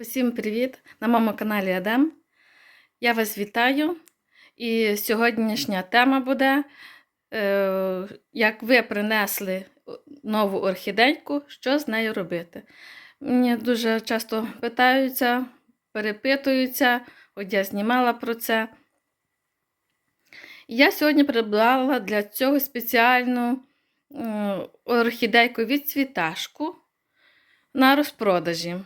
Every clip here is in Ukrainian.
Усім привіт! На моєму каналі Адем. Я вас вітаю. І сьогоднішня тема буде, е, як ви принесли нову орхідейку, що з нею робити. Мені дуже часто питаються, перепитуються, от я знімала про це. Я сьогодні придбала для цього спеціальну е, орхідейку від цвіташку на розпродажі.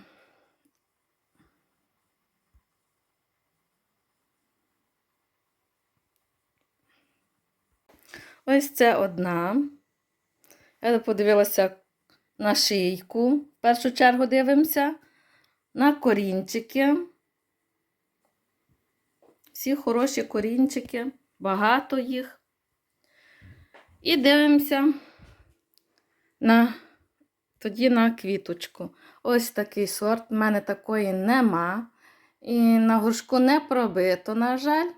Ось це одна. Я подивилася на шийку. В першу чергу дивимося, на корінчики. Всі хороші корінчики, багато їх. І дивимося на, тоді на квіточку. Ось такий сорт. У мене такої нема. І на горшку не пробито, на жаль.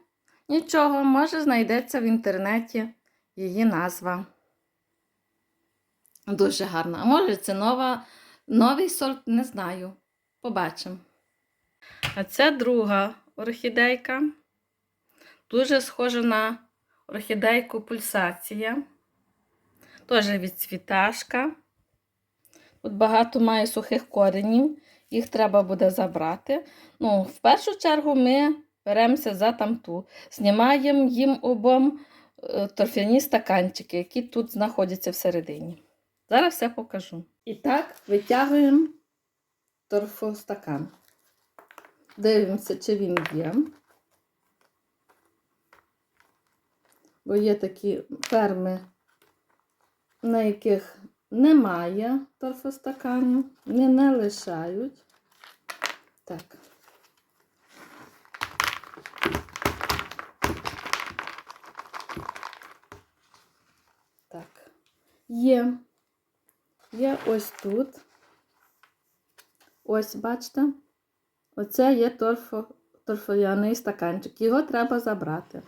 Нічого, може, знайдеться в інтернеті її назва. Дуже гарна. А може, це нова, новий сорт, не знаю. Побачимо. А це друга орхідейка. Дуже схожа на орхідейку пульсація. Теж від цвіташка. Тут багато має сухих коренів, їх треба буде забрати. Ну, В першу чергу ми беремося за тамту. Знімаємо їм обом торфяні стаканчики, які тут знаходяться всередині. Зараз все покажу. І так, витягуємо торфостакан. Дивимося, чи він є. Бо є такі ферми, на яких немає торфостаканів, не лишають. Так, є. Є ось тут. Ось, бачите? Оце є торфо, торфояний стаканчик. Його треба забрати.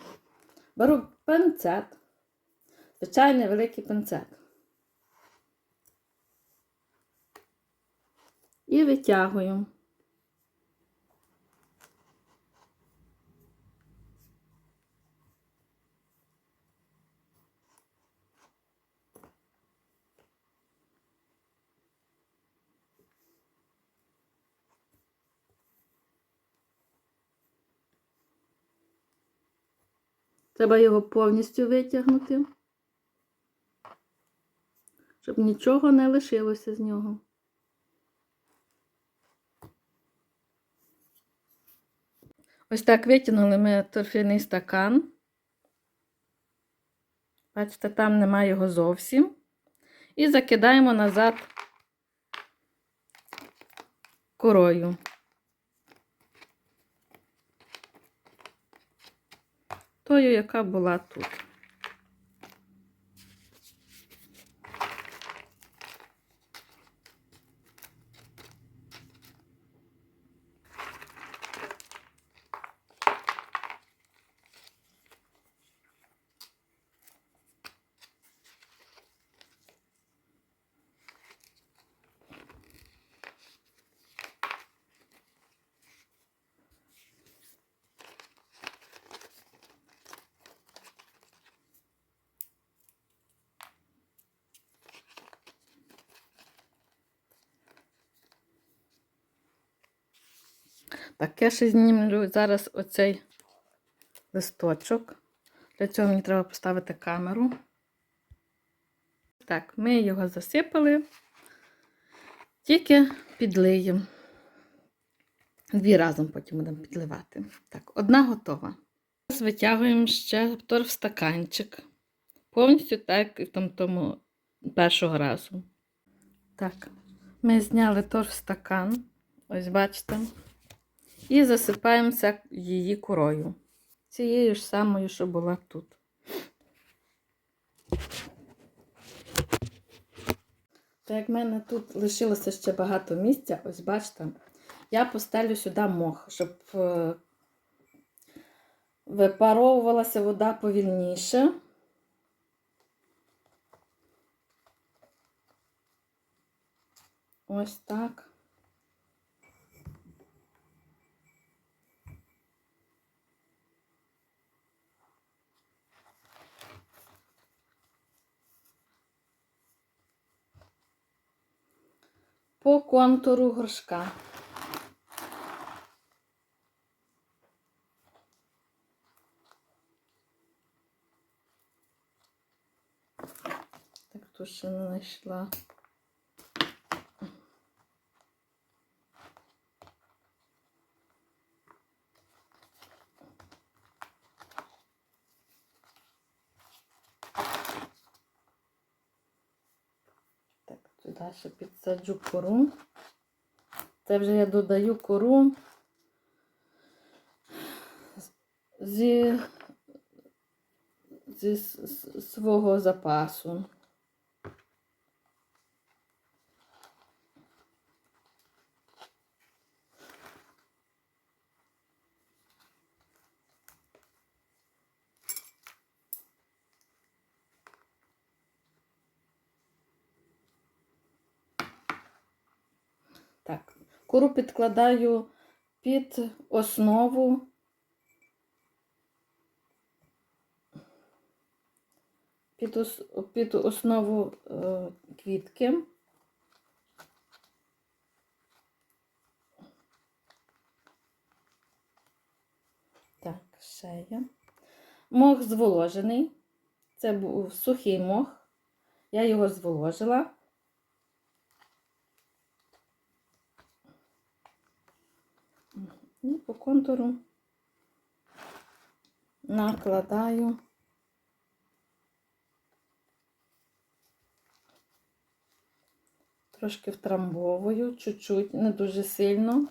Беру пенцет. Звичайний великий пенцет. І витягую. Треба його повністю витягнути, щоб нічого не лишилося з нього. Ось так витягнули ми торфяний стакан. Бачите, там немає його зовсім. І закидаємо назад корою. Тою, яка була тут. Так, я ще знімлю зараз оцей листочок. Для цього мені треба поставити камеру. Так, ми його засипали, тільки підлиємо. Дві разом потім будемо підливати. Так, одна готова. Зараз витягуємо ще торф стаканчик. Повністю так, як там тому першого разу. Так, ми зняли торф стакан. Ось бачите і засипаємося її корою. Цією ж самою, що була тут. Так як в мене тут лишилося ще багато місця, ось бачите, я постелю сюди мох, щоб е, випаровувалася вода повільніше. Ось так. по контуру горшка. Так, тут ще не знайшла. Так, ще підсаджу кору. Це вже я додаю кору зі, зі свого запасу. Так, кору підкладаю під основу. Під, ос, під основу е, квітки. Так, є. Мох зволожений. Це був сухий мох. Я його зволожила. І по контуру накладаю трошки втрамбовую, чуть-чуть, не дуже сильно.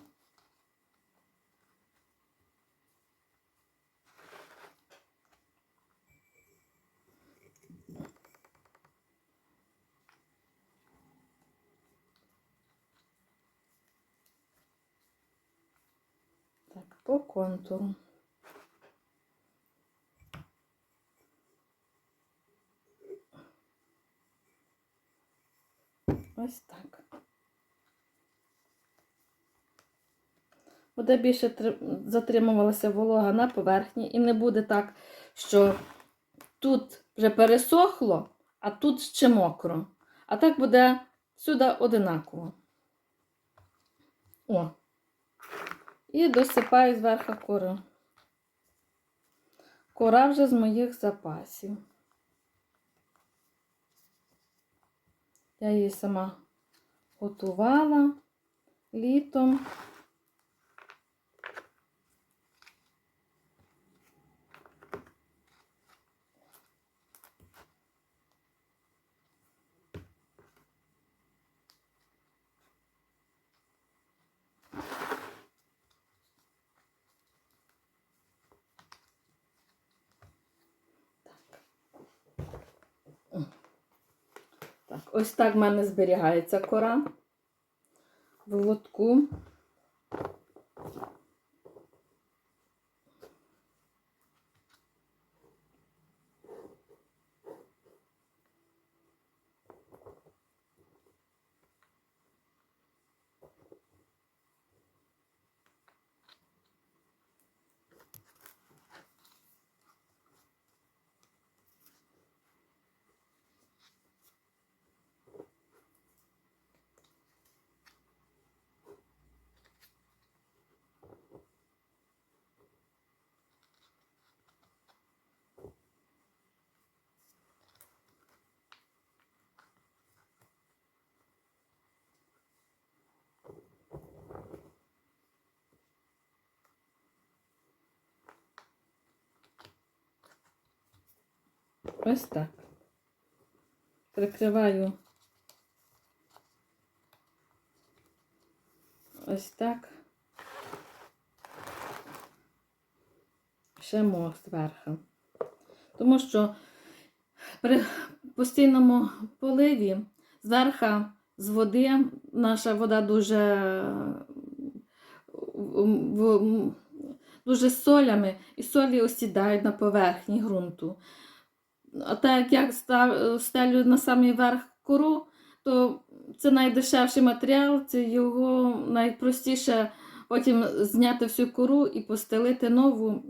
Так, по контуру. Ось так. Буде більше затримувалася волога на поверхні, і не буде так, що тут вже пересохло, а тут ще мокро. А так буде сюди одинаково. О. І досипаю зверху кору. Кора вже з моїх запасів. Я її сама готувала літом. Так, ось так в мене зберігається кора в лотку. Ось так. Прикриваю ось так. Ще мох зверху. Тому що при постійному поливі зверху з води наша вода дуже, дуже солями, і солі осідають на поверхні ґрунту. А так як я став- стелю на самий верх кору, то це найдешевший матеріал, це його найпростіше потім зняти всю кору і постелити нову,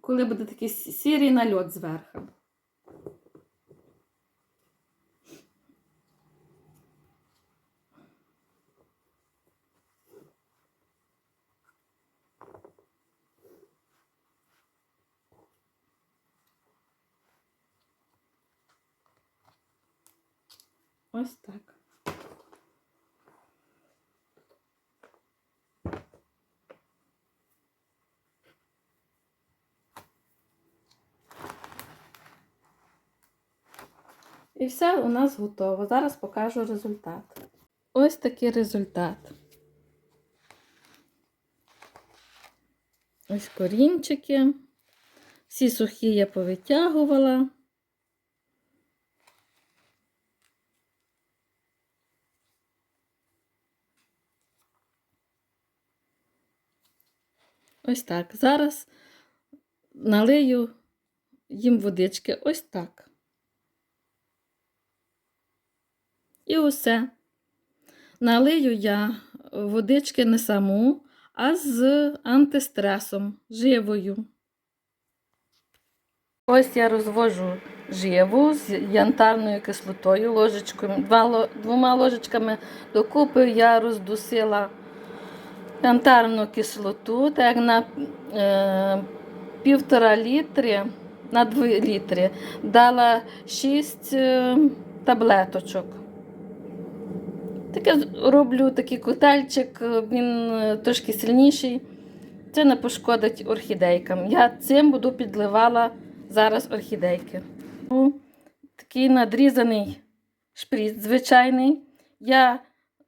коли буде такий сірий нальот зверху. Ось так. І все у нас готово. Зараз покажу результат. Ось такий результат. Ось корінчики. Всі сухі я повитягувала. Ось так. Зараз налию їм водички ось так. І усе. Налию я водички не саму, а з антистресом, живою. Ось я розвожу живу з янтарною кислотою, ложечкою, двома ложечками докупи я роздусила янтарну кислоту, так на е, півтора літри, на 2 літри дала 6 е, таблеточок. Таке роблю такий котельчик, е, він е, трошки сильніший. Це не пошкодить орхідейкам. Я цим буду підливала зараз орхідейки. Ну, Такий надрізаний шприц звичайний. Я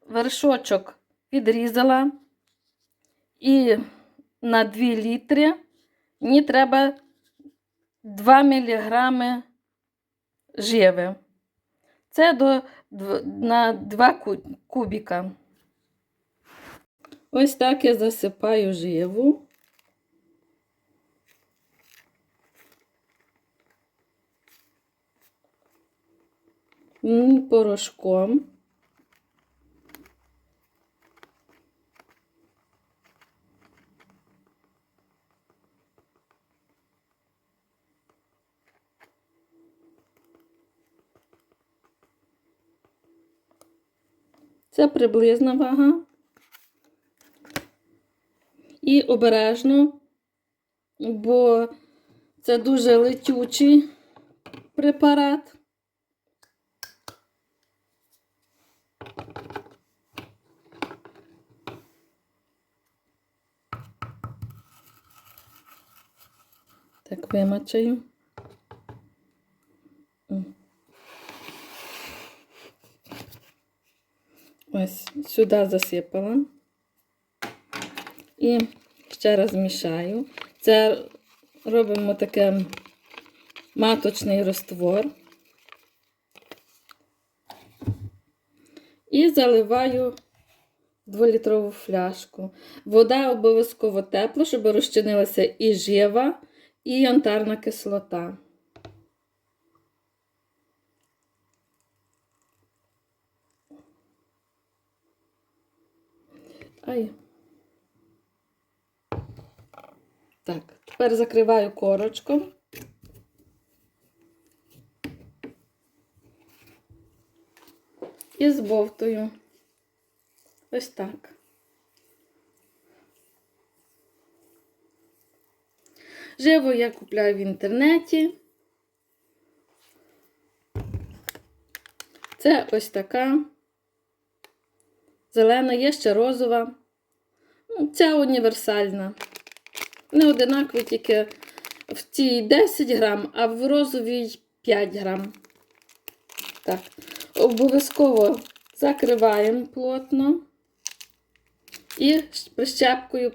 вершочок відрізала. І на 2 літри мені треба 2 мг живи. Це до, на 2 кубіка. Ось так я засипаю живу. Порошком. Це приблизна вага. І обережно, бо це дуже летючий препарат. Так, вимачаю. Ось сюди засипала. І ще раз мішаю. Це робимо таке маточний розтвор. І заливаю 2-літрову фляжку. Вода обов'язково тепла, щоб розчинилася і жива, і янтарна кислота. Ай. Так, тепер закриваю корочком. І збовтую. Ось так. Живо я купляю в інтернеті. Це ось така. Зелена, є ще розова. Ну, Ця універсальна. Не одинакові, тільки в цій 10 грам, а в розовій 5 грам. Так. Обов'язково закриваємо плотно і прищепкою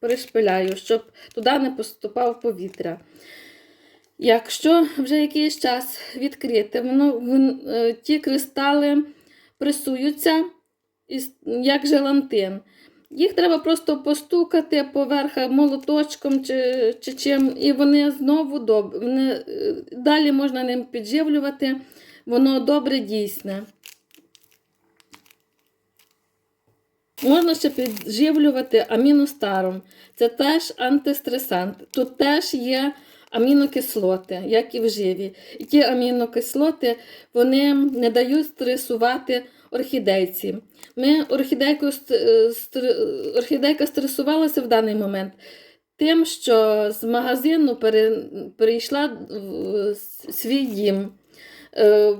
пришпиляю, щоб туди не поступав повітря. Якщо вже якийсь час відкрити, воно, е, ті кристали пресуються як желантин. Їх треба просто постукати поверх молоточком чи, чи чим, і вони знову добре. Вони, е, далі можна ним підживлювати, воно добре дійсне. Можна ще підживлювати аміностаром. Це теж антистресант. Тут теж є амінокислоти, як і в живі. І ті амінокислоти вони не дають стресувати орхідейці. Ми орхідейку, ст- е, орхідейка стресувалася в даний момент тим, що з магазину пере, перейшла в свій дім. Е,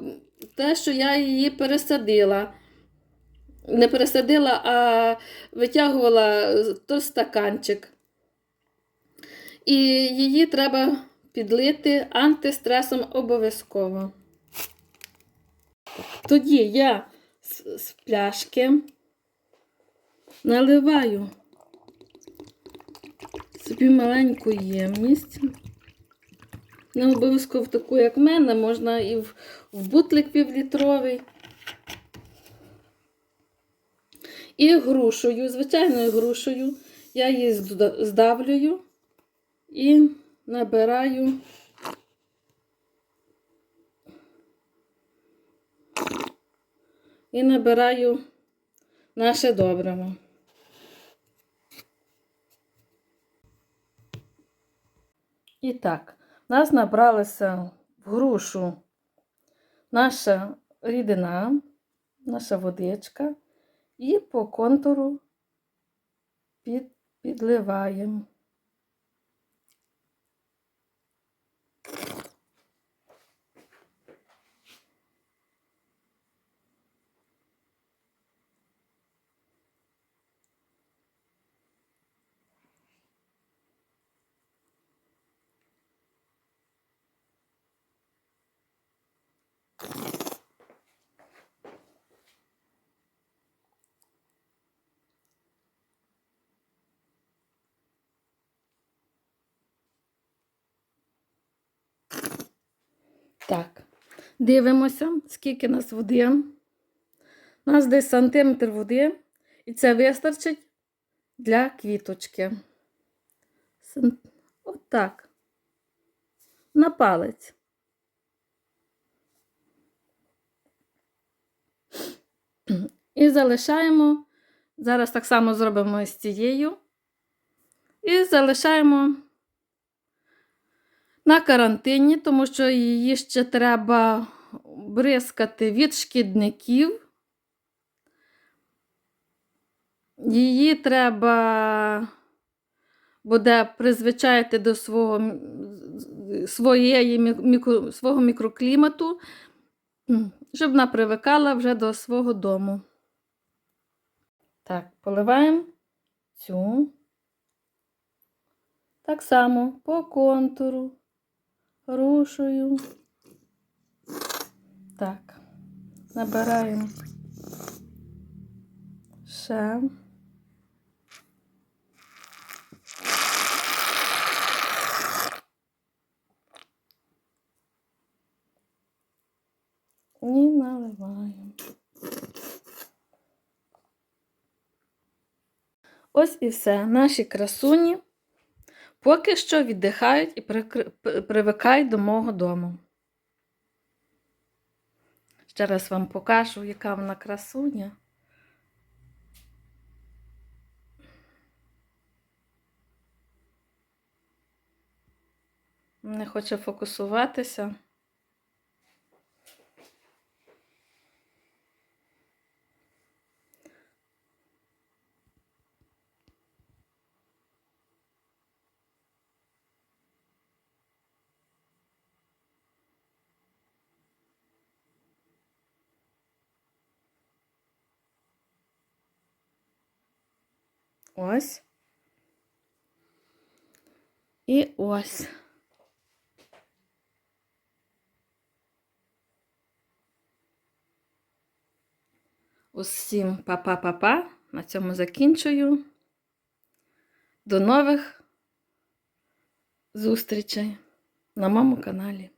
те, що я її пересадила. Не пересадила, а витягувала то стаканчик. І її треба підлити антистресом обов'язково. Тоді я з, пляшки наливаю собі маленьку ємність. Не обов'язково в таку, як в мене, можна і в, в бутлик півлітровий. І грушею, звичайною грушею, я її зда- здавлюю і набираю і набираю наше добриво. І так, в нас набралася в грушу наша рідина, наша водичка, і по контуру під, підливаємо. Так, дивимося, скільки нас води. У нас десь сантиметр води, і це вистачить для квіточки. Отак. На палець. І залишаємо. Зараз так само зробимо з цією. І залишаємо на карантині, тому що її ще треба бризкати від шкідників. Її треба буде призвичаїти до свого, своєї, мікро, свого мікроклімату, щоб вона привикала вже до свого дому. Так, поливаємо цю. Так само по контуру, рушою. Так, набираємо ще. І наливаємо. Ось і все. Наші красуні поки що віддихають і привикають до мого дому. Ще раз вам покажу, яка вона красуня. Не хоче фокусуватися. Ось. І ось. Усім па-па-па-па. На цьому закінчую. До нових зустрічей на моєму каналі.